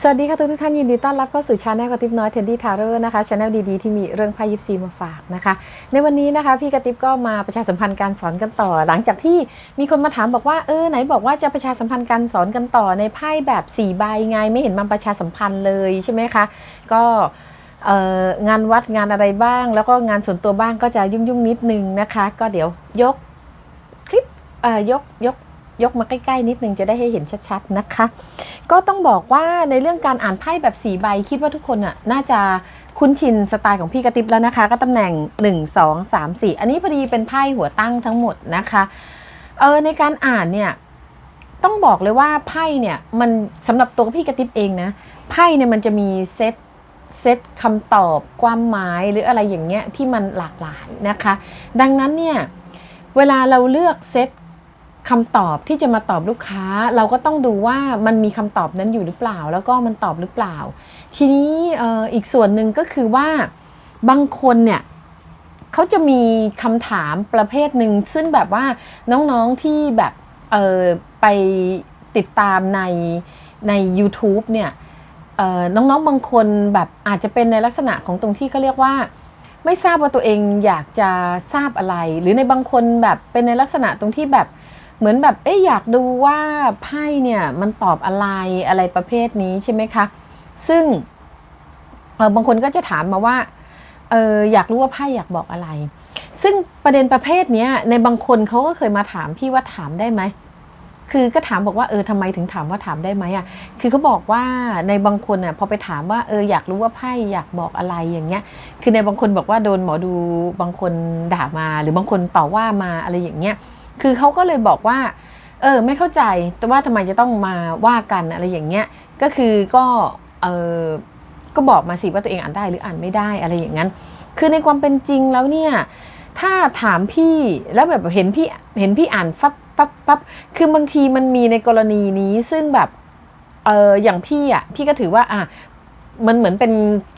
สวัสดีค่ะทุกท่านยินดีต้อนรับเข้าสู่ชาแนลกระติบน้อยเทนดี้ทาร์เรอร์นะคะชาแนลดีๆที่มีเรื่องไพ่ยิปซีมาฝากนะคะ ในวันนี้นะคะพี่กระติบก็มาประชาสัมพันธ์การสอนกันต่อ หลังจากที่มีคนมาถามบอกว่าเออไหนบอกว่าจะประชาสัมพันธ์การสอนกันต่อในไพ่แบบ4ใบไงไม่เห็นมาประชาสัมพันธ์เลยใช่ไหมคะก็งานวัดงานอะไรบ้าง แล้วก็งานส่วนตัวบ้างก็จะยุ่งๆนิดนึงนะคะ ก็เดี๋ยวยกคลิปเอ่อยกยก ยกมาใกล้ๆ นิดนึงจะได้ให้เห็นชัดๆนะคะ ก็ต้องบอกว่าในเรื่องการอ่านไพ่แบบ4ใบคิดว่าทุกคนน่ะน่าจะคุ้นชินสไตล์ของพี่กระติบแล้วนะคะ ก็ตำแหน่ง 1 2 3 4 อันนี้พอดีเป็นไพ่หัวตั้งทั้งหมดนะคะเออในการอ่านเนี่ยต้องบอกเลยว่าไพ่เนี่ยมันสำหรับตัวพี่กระติบเองนะไพ่เนี่ยมันจะมีเซตเซตคำตอบความหมายหรืออะไรอย่างเงี้ยที่มันหลากหลายนะคะ ดังนั้นเนี่ยเวลาเราเลือกเซต คำตอบที่จะมาตอบลูกค้า เราก็ต้องดูว่ามันมีคำตอบนั้นอยู่หรือเปล่า แล้วก็มันตอบหรือเปล่า ทีนี้อีกส่วนหนึ่งก็คือว่าบางคนเนี่ยเขาจะมีคำถามประเภทหนึ่งซึ่งแบบว่าน้องๆที่แบบเออไปติดตามในใน YouTube เนี่ยน้องๆบางคนแบบอาจจะเป็นในลักษณะของตรงที่เขาเรียกว่า ไม่ทราบว่าตัวเองอยากจะทราบอะไร หรือในบางคนแบบเป็นในลักษณะตรงที่แบบ เหมือนแบบเอ๊ะอยากดูว่าไพ่เนี่ยมันตอบอะไรอะไรประเภทนี้ใช่ไหมคะ ซึ่งเออบางคนก็จะถามมาว่าเอออยากรู้ว่าไพ่อยากบอกอะไร ซึ่งประเด็นประเภทนี้ในบางคนเขาก็เคยมาถามพี่ว่าถามได้ไหมคือก็ถามบอกว่าเออทำไมถึงถามว่าถามได้ไหมอะ คือเขาบอกว่าในบางคนอะพอไปถามว่าเอออยากรู้ว่าไพ่อยากบอกอะไรอย่างเงี้ย คือในบางคนบอกว่าโดนหมอดูบางคนด่ามา หรือบางคนต่อว่ามาอะไรอย่างเงี้ย คือเขาก็เลยบอกว่า เออ ไม่เข้าใจ แต่ว่าทำไมจะต้องมาว่ากันอะไรอย่างเงี้ย ก็คือก็เออก็บอกมาสิว่าตัวเองอ่านได้หรืออ่านไม่ได้อะไรอย่างนั้น คือในความเป็นจริงแล้วเนี่ย ถ้าถามพี่แล้วแบบเห็นพี่เห็นพี่อ่านฟับฟับฟับคือบางทีมันมีในกรณีนี้ซึ่งแบบเอออย่างพี่อะพี่ก็ถือว่าอะมันเหมือนเป็น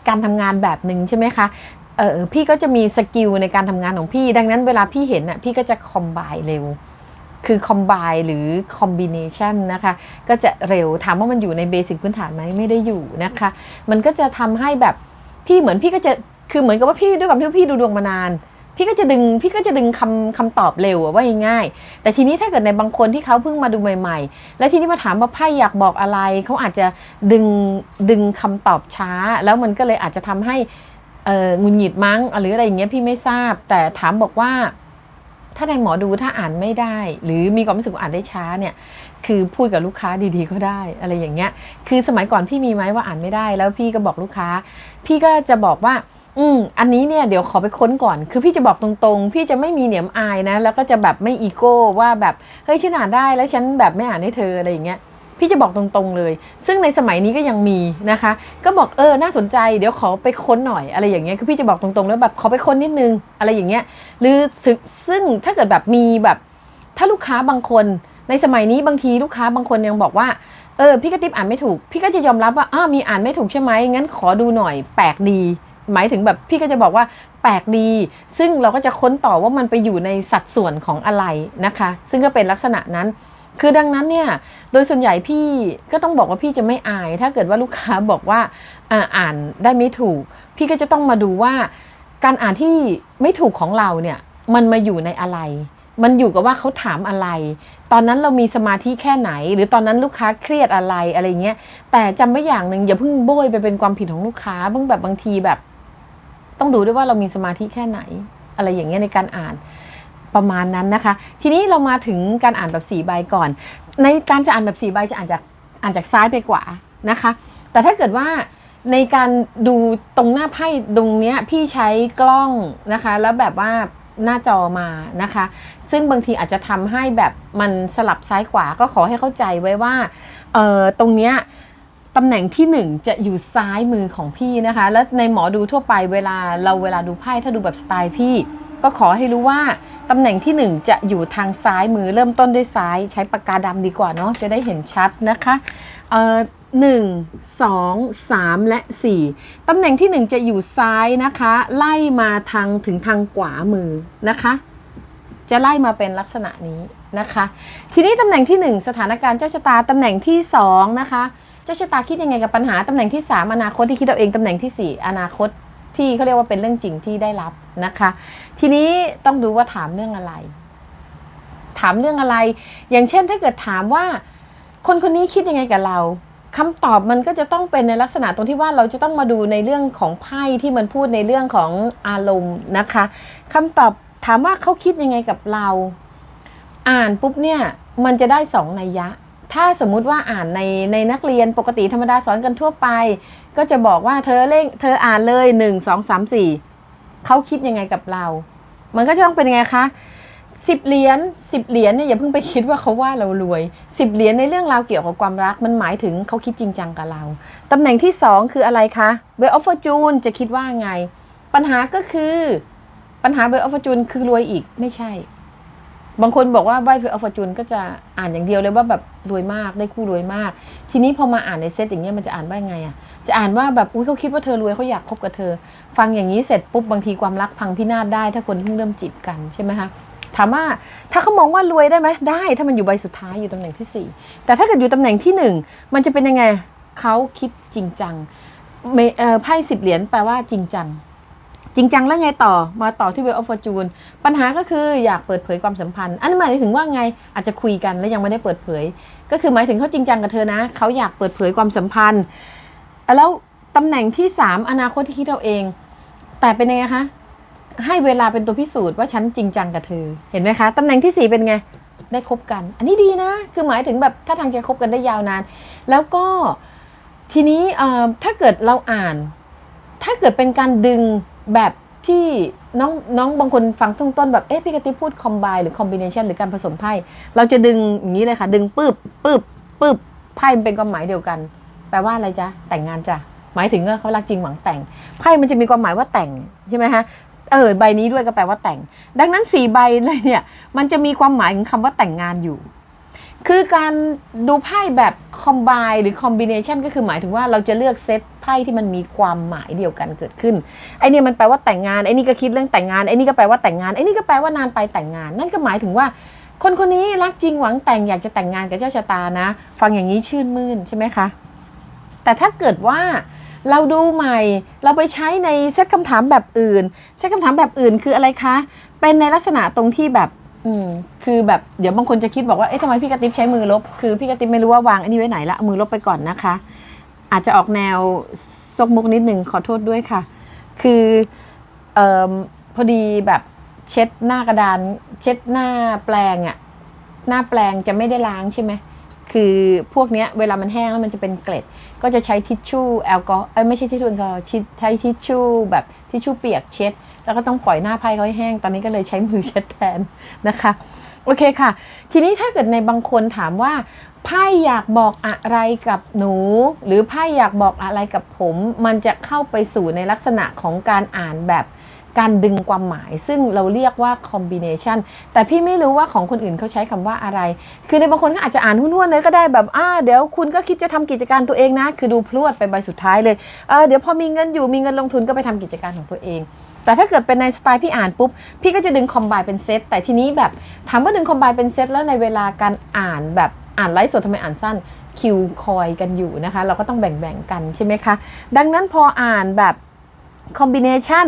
การทำงานแบบหนึ่งใช่ไหมคะ เออพี่ก็จะมีสกิลในการทำงานของพี่ ดังนั้นเวลาพี่เห็นอะพี่ก็จะคอมไบเร็ว คือคอมไบหรือคอมบิเนชันนะคะ ก็จะเร็วถามว่ามันอยู่ในเบสิกพื้นฐานไหมไม่ได้อยู่นะคะ มันก็จะทำให้แบบพี่เหมือนพี่ก็จะคือเหมือนกับว่าพี่ด้วยความที่พี่ดูดวงมานานพี่ก็จะดึงพี่ก็จะดึงคำคำตอบเร็วว่าง่ายๆแต่ทีนี้ถ้าเกิดในบางคนที่เขาเพิ่งมาดูใหม่ ๆ แล้วทีนี้มาถามว่าไพ่อยากบอกอะไร เขาอาจจะดึงดึงคำตอบช้า แล้วมันก็เลยอาจจะทำให้ เออหงุนหงิดมั้งหรืออะไรอย่างเงี้ยพี่ไม่ทราบ แต่ถามบอกว่า ถ้าในหมอดูถ้าอ่านไม่ได้ หรือมีความรู้สึกว่าอ่านได้ช้าเนี่ย คือพูดกับลูกค้าดีๆก็ได้ อะไรอย่างเงี้ย คือสมัยก่อนพี่มีไหมว่าอ่านไม่ได้ แล้วพี่ก็บอกลูกค้า พี่ก็จะบอกว่า อืมอันนี้เนี่ยเดี๋ยวขอไปค้นก่อน คือพี่จะบอกตรงๆ พี่จะไม่มีเหนียมอายนะ แล้วก็จะแบบไม่อีโก้ว่าแบบเฮ้ยฉันอ่านได้แล้วฉันแบบไม่อ่านให้เธออะไรอย่างเงี้ย พี่จะบอกตรงๆเลย ซึ่งในสมัยนี้ก็ยังมีนะคะ ก็บอกเออน่าสนใจเดี๋ยวขอไปค้นหน่อยอะไรอย่างเงี้ยคือพี่จะบอกตรงๆแล้วแบบขอไปค้นนิดนึงอะไรอย่างเงี้ยหรือซึ่งถ้าเกิดแบบมีแบบถ้าลูกค้าบางคนในสมัยนี้บางทีลูกค้าบางคนยังบอกว่าเออพี่กระติบอ่านไม่ถูก พี่ก็จะยอมรับว่าอ้ามีอ่านไม่ถูกใช่ไหมงั้นขอดูหน่อยแปลกดี หมายถึงแบบพี่ก็จะบอกว่าแปลกดี ซึ่งเราก็จะค้นต่อว่ามันไปอยู่ในสัดส่วนของอะไรนะคะ ซึ่งก็เป็นลักษณะนั้น คือดังนั้นเนี่ยโดยส่วนใหญ่พี่ก็ต้องบอกว่าพี่จะไม่อาย ถ้าเกิดว่าลูกค้าบอกว่าอ่านได้ไม่ถูก พี่ก็จะต้องมาดูว่า การอ่านที่ไม่ถูกของเราเนี่ยมันมาอยู่ในอะไร มันอยู่กับว่าเขาถามอะไร ตอนนั้นเรามีสมาธิแค่ไหน หรือตอนนั้นลูกค้าเครียดอะไรอะไรเงี้ยแต่จำไว้อย่างหนึ่งอย่าเพิ่งโบยไปเป็นความผิดของลูกค้าเพิ่งแบบบางทีแบบ ต้องดูด้วยว่าเรามีสมาธิแค่ไหน อะไรอย่างเงี้ยในการอ่าน ประมาณนั้นนะคะ ทีนี้เรามาถึงการอ่านแบบสี่ใบก่อน ในการจะอ่านแบบสี่ใบจะอ่านจากอ่านจากซ้ายไปขวานะคะ แต่ถ้าเกิดว่าในการดูตรงหน้าไพ่ตรงเนี้ยพี่ใช้กล้องนะคะ แล้วแบบว่าหน้าจอมานะคะ ซึ่งบางทีอาจจะทำให้แบบมันสลับซ้ายขวาก็ขอให้เข้าใจไว้ว่าเออตรงเนี้ยตำแหน่งที่หนึ่งจะอยู่ซ้ายมือของพี่นะคะ แล้วในหมอดูทั่วไปเวลาเราเวลาดูไพ่ถ้าดูแบบสไตล์พี่ ก็ขอให้รู้ว่า ตำแหน่งที่หนึ่งจะอยู่ทางซ้ายมือเริ่มต้นด้วยซ้าย ใช้ปากกาดำดีกว่าเนาะจะได้เห็นชัดนะคะเอ่อหนึ่งสองสามและสี่ตำแหน่งที่หนึ่งจะอยู่ซ้ายนะคะ ไล่มาทางถึงทางขวามือนะคะ จะไล่มาเป็นลักษณะนี้นะคะ ทีนี้ตำแหน่งที่ 1 สถานการณ์เจ้าชะตาตำแหน่งที่2นะคะเจ้าชะตาคิดยังไงกับปัญหาตำแหน่งที่ 3 อนาคตที่คิดเอาเองตำแหน่งทีสี่4 อนาคตที่เขาเรียกว่าเป็นเรื่องจริงที่ได้รับนะคะ ทีนี้ต้องดูว่าถามเรื่องอะไร ถามเรื่องอะไร อย่างเช่นถ้าเกิดถามว่า คนคนนี้คิดยังไงกับเราคำตอบมันก็จะต้องเป็นในลักษณะตรงที่ว่าเราจะต้องมาดูในเรื่องของไพ่ที่มันพูดในเรื่องของอารมณ์นะคะคำตอบถามว่าเขาคิดยังไงกับเรา อ่านปุ๊บเนี่ยมันจะได้สองนัยยะ ถ้าสมมุติว่าอ่านในในนักเรียนปกติธรรมดาสอนกันทั่วไป ก็จะบอกว่าเธอเล่งเธออ่านเลยหนึ่งสองสามสี่ เขาคิดยังไงกับเรา มันก็จะต้องเป็นยังไงคะสิบเหรียญสิบเหรียญเนี่ยอย่าเพิ่งไปคิดว่าเขาว่าเรารวยสิบเหรียญในเรื่องราวเกี่ยวกับความรักมันหมายถึงเขาคิดจริงจังกับเรา ตำแหน่งที่สองคืออะไรคะเบลออฟฟอร์จูนจะคิดว่าไง ปัญหาก็คือปัญหาเบลออฟฟอร์จูนคือรวยอีกไม่ใช่ บางคนบอกว่าใบเฟอร์ฟอร์จูนก็จะอ่านอย่างเดียวเลยว่าแบบรวยมากได้คู่รวยมาก ทีนี้พอมาอ่านในเซตอย่างเงี้ยมันจะอ่านว่าไงอะ จะอ่านว่าแบบอุ้ยเขาคิดว่าเธอรวยเขาอยากคบกับเธอ ฟังอย่างนี้เสร็จปุ๊บบางทีความรักพังพินาศได้ ถ้าคนเพิ่งเริ่มจีบกันใช่ไหมคะถามว่าถ้าเขามองว่ารวยได้ไหมได้ ถ้ามันอยู่ใบสุดท้ายอยู่ตำแหน่งที่สี่แต่ถ้าเกิดอยู่ตำแหน่งที่หนึ่งมันจะเป็นยังไงเขาคิดจริงจังไพ่สิบเหรียญแปลว่าจริงจัง จริงจังแล้วไงต่อมาต่อที่เวลออฟฟอร์จูนปัญหาก็คืออยากเปิดเผยความสัมพันธ์ อันนี้หมายถึงว่าไงอาจจะคุยกันแล้วยังไม่ได้เปิดเผย ก็คือหมายถึงเขาจริงจังกับเธอนะเขาอยากเปิดเผยความสัมพันธ์ แล้วตำแหน่งที่3อนาคตที่คิดเราเอง แต่เป็นยังไงคะ ให้เวลาเป็นตัวพิสูจน์ว่าฉันจริงจังกับเธอ เห็นไหมคะตำแหน่งที่สี่เป็นไง ได้คบกัน อันนี้ดีนะ คือหมายถึงแบบถ้าทางจะคบกันได้ยาวนาน แล้วก็ทีนี้ถ้าเกิดเราอ่าน ถ้าเกิดเป็นการดึงแบบที่น้องน้องบางคนฟังต้นต้นแบบ เอ๊ะพี่กติพูดคอมไบหรือคอมบิเนชันหรือการผสมไพ่ เราจะดึงอย่างนี้เลยค่ะ ดึงปืบปืบปืบไพ่เป็นความหมายเดียวกัน แปลว่าอะไรจ๊ะ แต่งงานจ้ะ หมายถึงว่าเขารักจริงหวังแต่ง ไพ่มันจะมีความหมายว่าแต่งใช่ไหมคะเออใบนี้ด้วยก็แปลว่าแต่ง ดังนั้นสี่ใบเลยเนี่ย มันจะมีความหมายของคำว่าแต่งงานอยู่ คือการดูไพ่แบบคอมไบหรือคอมบิเนชันก็คือหมายถึงว่าเราจะเลือกเซตไพ่ที่มันมีความหมายเดียวกันเกิดขึ้น ไอเนี่ยมันแปลว่าแต่งงาน ไอนี่ก็คิดเรื่องแต่งงาน ไอนี่ก็แปลว่าแต่งงาน ไอนี่ก็แปลว่านานไปแต่งงาน นั่นก็หมายถึงว่าคนคนนี้รักจริงหวังแต่งอยากจะแต่งงานกับเจ้าชะตานะ ฟังอย่างนี้ชื่นมื่นใช่ไหมคะ แต่ถ้าเกิดว่าเราดูใหม่ เราไปใช้ในเซตคำถามแบบอื่น เซตคำถามแบบอื่นคืออะไรคะ เป็นในลักษณะตรงที่แบบ อืม คือแบบ เดี๋ยวบางคนจะคิดบอกว่า เอ๊ะทำไมพี่กระติบใช้มือลบ คือพี่กระติบไม่รู้ว่าวางอันนี้ไว้ไหนละเอามือลบไปก่อนนะคะ อาจจะออกแนวซกมุกนิดนึงขอโทษด้วยค่ะ คือเอ่อพอดีแบบเช็ดหน้ากระดาน เช็ดหน้าแปลงอะหน้าแปลงจะไม่ได้ล้างใช่ไหม คือพวกเนี้ยเวลามันแห้งแล้วมันจะเป็นเกล็ด ก็จะใช้ทิชชู่แอลกอฮอล์ไม่ใช่ทิชชู่แอลกอฮอล์ใช้ทิชชู่แบบทิชชู่เปียกเช็ด แล้วก็ต้องปล่อยหน้าไพ่เขาให้แห้ง ตอนนี้ก็เลยใช้มือเช็ดแทนนะคะ โอเคค่ะ ทีนี้ถ้าเกิดในบางคนถามว่าไพ่อยากบอกอะไรกับหนู หรือไพ่อยากบอกอะไรกับผม มันจะเข้าไปสู่ในลักษณะของการอ่านแบบ การดึงความหมาย ซึ่งเราเรียกว่า combination แต่พี่ไม่รู้ว่าของคนอื่นเขาใช้คำว่าอะไร คือในบางคนก็อาจจะอ่านหุ้นๆเลยก็ได้แบบอ่าเดี๋ยวคุณก็คิดจะทำกิจการตัวเองนะ คือดูพรวดไปใบสุดท้ายเลยเออเดี๋ยวพอมีเงินอยู่มีเงินลงทุนก็ไปทำกิจการของตัวเองแต่ถ้าเกิดเป็นในสไตล์พี่อ่านปุ๊บ พี่ก็จะดึงคอมไบเป็นเซตแต่ทีนี้แบบถามว่าดึงคอมไบเป็นเซตแล้วในเวลาการอ่านแบบอ่านไลฟ์สดทำไมอ่านสั้นคิวคอยกันอยู่นะคะ เราก็ต้องแบ่งๆกันใช่ไหมคะ ดังนั้นพออ่านแบบคอมบิเนชัน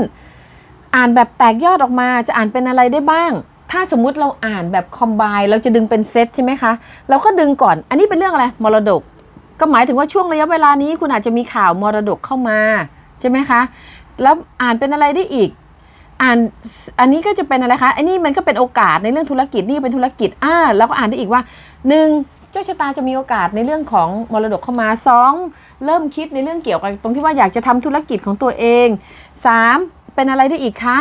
อ่านแบบแตกยอดออกมาจะอ่านเป็นอะไรได้บ้าง ถ้าสมมุติเราอ่านแบบคอมไบเราจะดึงเป็นเซตใช่ไหมคะ เราก็ดึงก่อน อันนี้เป็นเรื่องอะไร มรดก ก็หมายถึงว่าช่วงระยะเวลานี้คุณอาจจะมีข่าวมรดกเข้ามาใช่ไหมคะ แล้วอ่านเป็นอะไรได้อีก อ่าน อันนี้ก็จะเป็นอะไรคะ อันนี้มันก็เป็นโอกาสในเรื่องธุรกิจนี่เป็นธุรกิจ อ่าแล้วก็อ่านได้อีกว่าหนึ่งเจ้าชะตาจะมีโอกาสในเรื่องของมรดกเข้ามาสองเริ่มคิดในเรื่องเกี่ยวกับตรงที่ว่าอยากจะทำธุรกิจของตัวเองสาม เป็นอะไรได้อีกคะ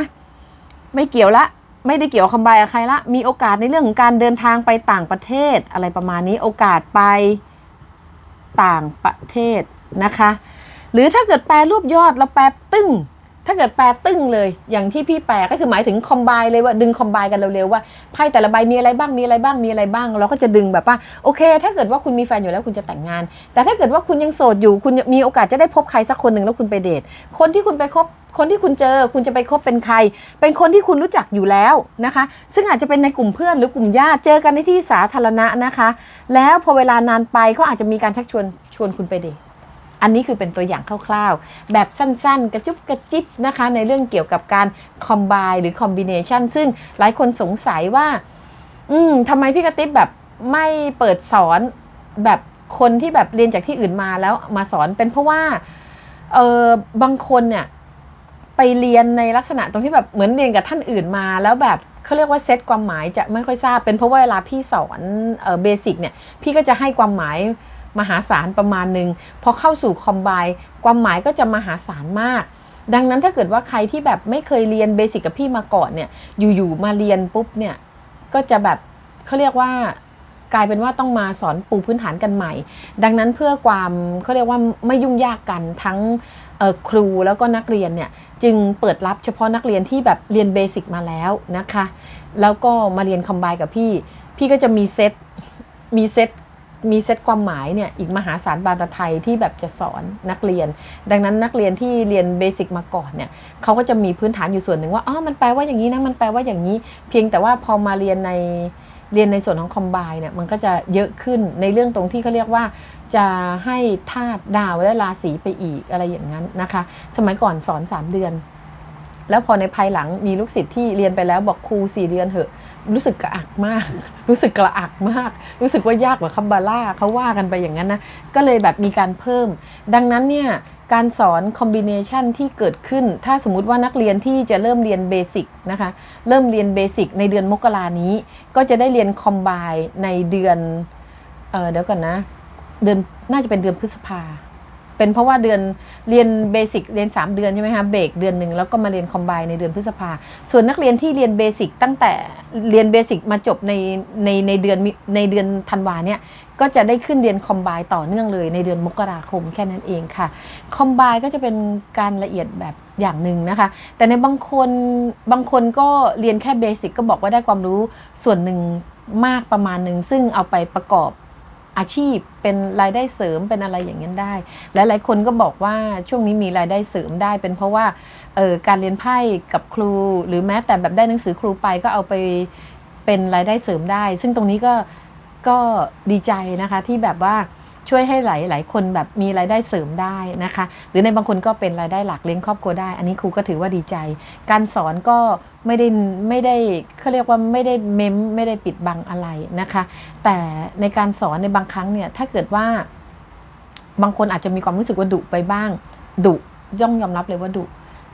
ไม่เกี่ยวละ ไม่ได้เกี่ยวคำบกับใครละ มีโอกาสในเรื่องของการเดินทางไปต่างประเทศอะไรประมาณนี้ โอกาสไปต่างประเทศนะคะ หรือถ้าเกิดแปลรูปยอดแล้วแปลตึ้ง ถ้าเกิดแปลตึ้งเลย อย่างที่พี่แปลก็คือหมายถึงคอมไบเลยว่าดึงคอมไบกันเร็วๆว่าไพ่แต่ละใบมีอะไรบ้างมีอะไรบ้างมีอะไรบ้าง เราก็จะดึงแบบว่าโอเค ถ้าเกิดว่าคุณมีแฟนอยู่แล้วคุณจะแต่งงาน แต่ถ้าเกิดว่าคุณยังโสดอยู่คุณมีโอกาสจะได้พบใครสักคนหนึ่งแล้วคุณไปเดทคนที่คุณไปคบ คนที่คุณเจอคุณจะไปคบเป็นใคร เป็นคนที่คุณรู้จักอยู่แล้วนะคะ ซึ่งอาจจะเป็นในกลุ่มเพื่อนหรือกลุ่มญาติเจอกันในที่สาธารณะนะคะ แล้วพอเวลานานไปเขาอาจจะมีการชักชวนชวนคุณไปเดทอันนี้คือเป็นตัวอย่างคร่าวๆ แบบสั้นๆ กระจุบกระจิบนะคะ ในเรื่องเกี่ยวกับการคอม b บหรือคอมบิเนชันซึ่งหลายคนสงสัยว่า อืมทำไมพี่กระติบแบบไม่เปิดสอนแบบคนที่แบบเรียนจากที่อื่นมาแล้วมาสอนเป็นเพราะว่าเออบางคนเนี่ย ไปเรียนในลักษณะตรงที่แบบเหมือนเรียนกับท่านอื่นมา แล้วแบบเขาเรียกว่าเซตความหมายจะไม่ค่อยทราบเป็นเพราะว่าเวลาพี่สอนเบสิกเนี่ยพี่ก็จะให้ความหมายมหาศาลประมาณหนึ่งพอเข้าสู่คอมไบความหมายก็จะมหาศาลมาก ดังนั้นถ้าเกิดว่าใครที่แบบไม่เคยเรียนเบสิกกับพี่มาก่อนเนี่ยอยู่ๆมาเรียนปุ๊บเนี่ยก็จะแบบเขาเรียกว่ากลายเป็นว่าต้องมาสอนปูพื้นฐานกันใหม่ ดังนั้นเพื่อความเขาเรียกว่าไม่ยุ่งยากกันทั้งครูแล้วก็นักเรียนเนี่ย จึงเปิดรับเฉพาะนักเรียนที่แบบเรียนเบสิกมาแล้วนะคะ แล้วก็มาเรียนคอมไบกับพี่ พี่ก็จะมีเซตมีเซตมีเซตความหมายเนี่ยอีกมหาศาลบาลไทยที่แบบจะสอนนักเรียน ดังนั้นนักเรียนที่เรียนเบสิกมาก่อนเนี่ยเขาก็จะมีพื้นฐานอยู่ส่วนหนึ่งว่าอ๋อมันแปลว่าอย่างนี้นะมันแปลว่าอย่างนี้ เพียงแต่ว่าพอมาเรียนในเรียนในส่วนของคอมไบเนี่ยมันก็จะเยอะขึ้นในเรื่องตรงที่เขาเรียกว่า จะให้ธาตุดาวและราศีไปอีกอะไรอย่างนั้นนะคะ สมัยก่อนสอน 3 เดือน แล้วพอในภายหลังมีลูกศิษย์ที่เรียนไปแล้วบอกครูสี่เดือนเหอะ รู้สึกกระอักมาก รู้สึกกระอักมาก รู้สึกว่ายากกว่าคัมบาร่าเขาว่ากันไปอย่างนั้นนะก็เลยแบบมีการเพิ่ม ดังนั้นเนี่ยการสอนคอมบิเนชันที่เกิดขึ้น ถ้าสมมติว่านักเรียนที่จะเริ่มเรียนเบสิกนะคะ เริ่มเรียนเบสิกในเดือนมกรานี้ ก็จะได้เรียนคอมไบในเดือน เออเดี๋ยวก่อนนะ เดือนน่าจะเป็นเดือนพฤษภา เป็นเพราะว่าเดือนเรียนเบสิกเรียน 3 เดือนใช่ไหมคะเบรกเดือนหนึ่งแล้วก็มาเรียนคอมไบในเดือนพฤษภา ส่วนนักเรียนที่เรียนเบสิกตั้งแต่เรียนเบสิกมาจบในในในเดือนในเดือนธันวาเนี่ยก็จะได้ขึ้นเรียนคอมไบต่อเนื่องเลยในเดือนมกราคมแค่นั้นเองค่ะคอมไบก็จะเป็นการละเอียดแบบอย่างหนึ่งนะคะ แต่ในบางคนบางคนก็เรียนแค่เบสิกก็บอกว่าได้ความรู้ส่วนหนึ่งมากประมาณหนึ่งซึ่งเอาไปประกอบ อาชีพเป็นรายได้เสริมเป็นอะไรอย่างนี้นได้และหลายคนก็บอกว่าช่วงนี้มีรายได้เสริมได้ เป็นเพราะว่าออการเรียนไพ่กับครู หรือแม้แต่แบบได้หนังสือครูไปก็เอาไปเป็นรายได้เสริมได้ ซึ่งตรงนี้ก็ก็ดีใจนะคะที่แบบว่า ช่วยให้หลายหลายคนแบบมีรายได้เสริมได้นะคะ หรือในบางคนก็เป็นรายได้หลักเลี้ยงครอบครัวได้ อันนี้ครูก็ถือว่าดีใจ การสอนก็ไม่ได้ไม่ได้เขาเรียกว่าไม่ได้เม้มไม่ได้ปิดบังอะไรนะคะ แต่ในการสอนในบางครั้งเนี่ยถ้าเกิดว่า บางคนอาจจะมีความรู้สึกว่าดุไปบ้างดุย่อมยอมรับเลยว่าดุ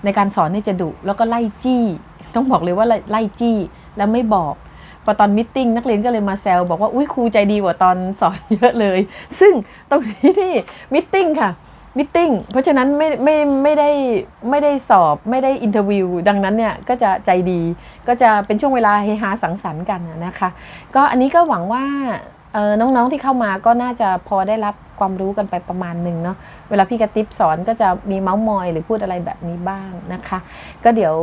ในการสอนนี่จะดุแล้วก็ไล่จี้ ต้องบอกเลยว่าไล่จี้แล้วไม่บอก พอตอนมิทติ้งนักเรียนก็เลยมาแซวบอกว่าอุ้ยครูใจดีกว่าตอนสอนเยอะเลย ซึ่งตรงนี้ที่มิทติ้งค่ะมิทติ้งเพราะฉะนั้นไม่ไม่ไม่ได้ไม่ได้สอบไม่ได้อินเทอร์วิว ดังนั้นเนี่ยก็จะใจดีก็จะเป็นช่วงเวลาเฮฮาสังสรรค์กันนะคะ ก็อันนี้ก็หวังว่าน้องๆที่เข้ามาก็น่าจะพอได้รับความรู้กันไปประมาณหนึ่งเนาะเวลาพี่กระติบสอนก็จะมีเมาส์มอย หรือพูดอะไรแบบนี้บ้างนะคะ ก็เดี๋ยว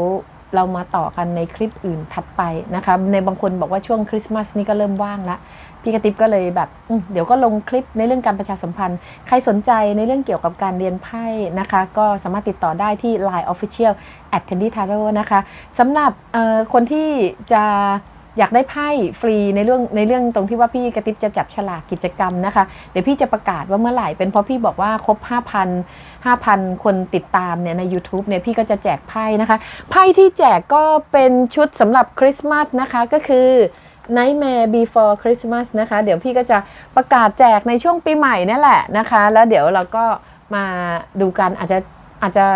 เรามาต่อกันในคลิปอื่นถัดไปนะคะในบางคนบอกว่าช่วงคริสต์มาสนี่ก็เริ่มว่างละพี่กระติบก็เลยแบบเดี๋ยวก็ลงคลิปในเรื่องการประชาสัมพันธ์ ใครสนใจในเรื่องเกี่ยวกับการเรียนไพ่นะคะ ก็สามารถติดต่อได้ที่ Line Official at Candy Tarot นะคะสำหรับคนที่จะ อยากได้ไพ่ฟรีในเรื่องในเรื่องตรงที่ว่าพี่กระติบจะจับฉลากกิจกรรมนะคะ เดี๋ยวพี่จะประกาศว่าเมื่อไหร่เป็นเพราะพี่บอกว่าครบ 5,000 5,000 คนติดตามเนี่ยใน u t u b e เนี่ยพี่ก็จะแจกไพ่นะคะ ไพ่ที่แจกก็เป็นชุดสำหรับคริสต์มาสนะคะก็คือ Nightmare Before Christmas นะคะ เดี๋ยวพี่ก็จะประกาศแจกในช่วงปีใหม่นี่แหละนะคะ แล้วเดี๋ยวเราก็มาดูกันอาจจะอาจจะ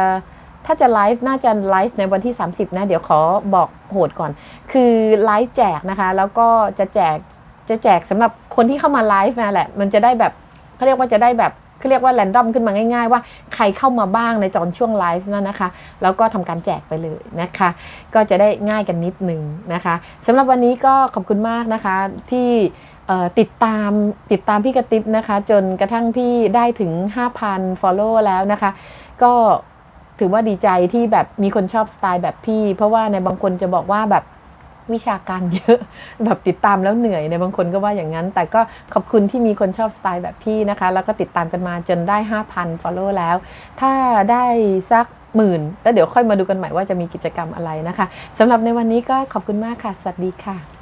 ถ้าจะไลฟ์น่าจะไลฟ์ในวันที่ 30 นะ เดี๋ยวขอบอกโหดก่อน คือไลฟ์แจกนะคะ แล้วก็จะแจกจะแจกสำหรับคนที่เข้ามาไลฟ์นะแหละ มันจะได้แบบเขาเรียกว่าจะได้แบบเขาเรียกว่าแรนดอมขึ้นมาง่ายๆ ว่าใครเข้ามาบ้างในตอนช่วงไลฟ์นั่นนะคะ แล้วก็ทำการแจกไปเลยนะคะ ก็จะได้ง่ายกันนิดนึงนะคะสำหรับวันนี้ก็ขอบคุณมากนะคะที่ติดตามติดตามพี่กระติบนะคะ จนกระทั่งพี่ได้ถึง 5,000 follow แล้วนะคะ ก็ ถือว่าดีใจที่แบบมีคนชอบสไตล์แบบพี่ เพราะว่าในบางคนจะบอกว่าแบบวิชาการเยอะ แบบติดตามแล้วเหนื่อยในบางคนก็ว่าอย่างนั้น แต่ก็ขอบคุณที่มีคนชอบสไตล์แบบพี่นะคะ แล้วก็ติดตามกันมาจนได้ 5,000 follow แล้ว ถ้าได้สักหมื่นแล้วเดี๋ยวค่อยมาดูกันใหม่ว่าจะมีกิจกรรมอะไรนะคะสำหรับในวันนี้ก็ขอบคุณมากค่ะ สวัสดีค่ะ